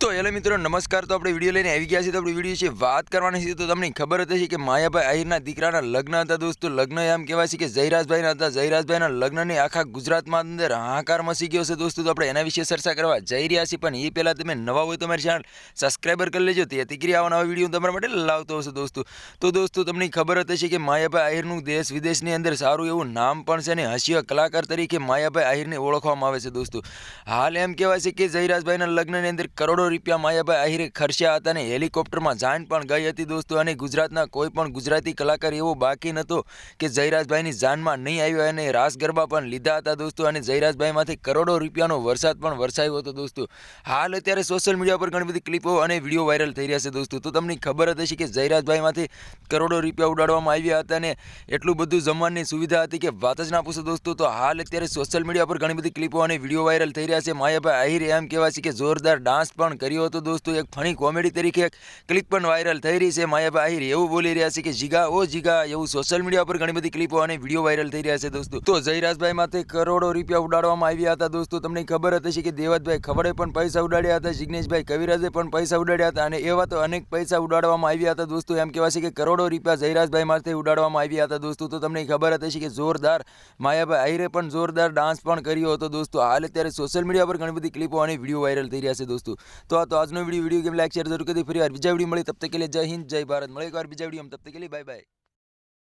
તો એટલે મિત્રો, નમસ્કાર. તો આપણે વીડિયો લઈને આવી ગયા છીએ. તો આપણે વીડિયો છે વાત કરવાની છે. તો તમને ખબર હશે કે માયાભાઈ આહિરના દીકરાના લગ્ન હતા દોસ્તો. લગ્ન એમ કહેવાય છે કે જયરાજભાઈના હતા. જયરાજભાઈના લગ્નની આખા ગુજરાતમાં અંદર હાહાકાર મસી ગયો છે દોસ્તો. તો આપણે એના વિશે ચર્ચા કરવા જઈ રહ્યા છીએ. પણ એ પહેલાં તમે નવા હોય તમારી મારી ચેનલ સબસ્ક્રાઈબર કરી લેજો. તેથી કરી આવા નવા વીડિયો તમારા માટે લાવતો હશે દોસ્તો. તો દોસ્તો, તમને ખબર જ હશે કે માયાભાઈ આહિરનું દેશ વિદેશની અંદર સારું એવું નામ પણ છે અને હાસ્ય કલાકાર તરીકે માયાભાઈ આહિરને ઓળખવામાં આવે છે દોસ્તો. હાલ એમ કહેવાય છે કે જયરાજભાઈના લગ્નની અંદર કરોડો રૂપિયા માયાભાઈ આહિરે ખર્ચ્યા હતા અને હેલિકોપ્ટરમાં જાન પણ ગઈ હતી દોસ્તો અને ગુજરાતના કોઈ પણ ગુજરાતી કલાકાર એવો બાકી નહોતો કે જયરાજભાઈની જાનમાં નહીં આવ્યો અને રાસ ગરબા પણ લીધા હતા દોસ્તો અને જયરાજભાઈમાંથી કરોડો રૂપિયાનો વરસાદ પણ વરસાયો હતો દોસ્તો. હાલ અત્યારે સોશિયલ મીડિયા પર ઘણી બધી ક્લિપો અને વીડિયો વાયરલ થઈ રહ્યા છે દોસ્તો. તો તમને ખબર જ હશે કે જયરાજભાઈમાંથી કરોડો રૂપિયા ઉડાડવામાં આવ્યા હતા અને એટલું બધું જમવાની સુવિધા હતી કે વાત જ ના પૂછો દોસ્તો. તો હાલ અત્યારે સોશિયલ મીડિયા પર ઘણી બધી ક્લિપો અને વીડિયો વાયરલ થઈ રહ્યા છે. માયાભાઈ આહિર એમ કહેવાય છે કે જોરદાર ડાન્સ પણ કર્યો હતો દોસ્તો. એક ફણી કોમેડી તરીકે એક ક્લિપ પણ વાયરલ થઈ રહી છે. માયાભાઈ આહિર એવું બોલી રહ્યા છે કે, જીગા, ઓ જીગા, એવું સોશિયલ મીડિયા પર ઘણી બધી ક્લિપો અને વીડિયો વાયરલ થઈ રહ્યા છે દોસ્તો. તો જયરાજભાઈ માથે કરોડો રૂપિયા ઉડાડવામાં આવ્યા હતા દોસ્તો. તમને ખબર હતી કે દેવતભાઈ ખબરે પણ પૈસા ઉડાડ્યા હતા, જિગ્નેશભાઈ કવિરાજે પણ પૈસા ઉડાડ્યા હતા અને એવા તો અનેક પૈસા ઉડાડવામાં આવ્યા હતા દોસ્તો. એમ કહેવાય છે કે કરોડો રૂપિયા જયરાજભાઈ માથે ઉડાડવામાં આવ્યા હતા દોસ્તો. તો તમને ખબર હતી કે જોરદાર માયાભાઈ આહિરે પણ જોરદાર ડાન્સ પણ કર્યો હતો દોસ્તો. હાલ અત્યારે સોશિયલ મીડિયા પર ઘણી બધી ક્લિપો અને વીડિયો વાયરલ થઈ રહ્યા છે દોસ્તો. તો આ તો આજનો video video game like share જરૂર કરી ફરી વાર બીજા વીડિયો મળી તબ તક કે લીએ જય હિન્દ, જય ભારત. મળે એક વાર બીજા વીડિયો તબ તક કે લીએ બાય બાય.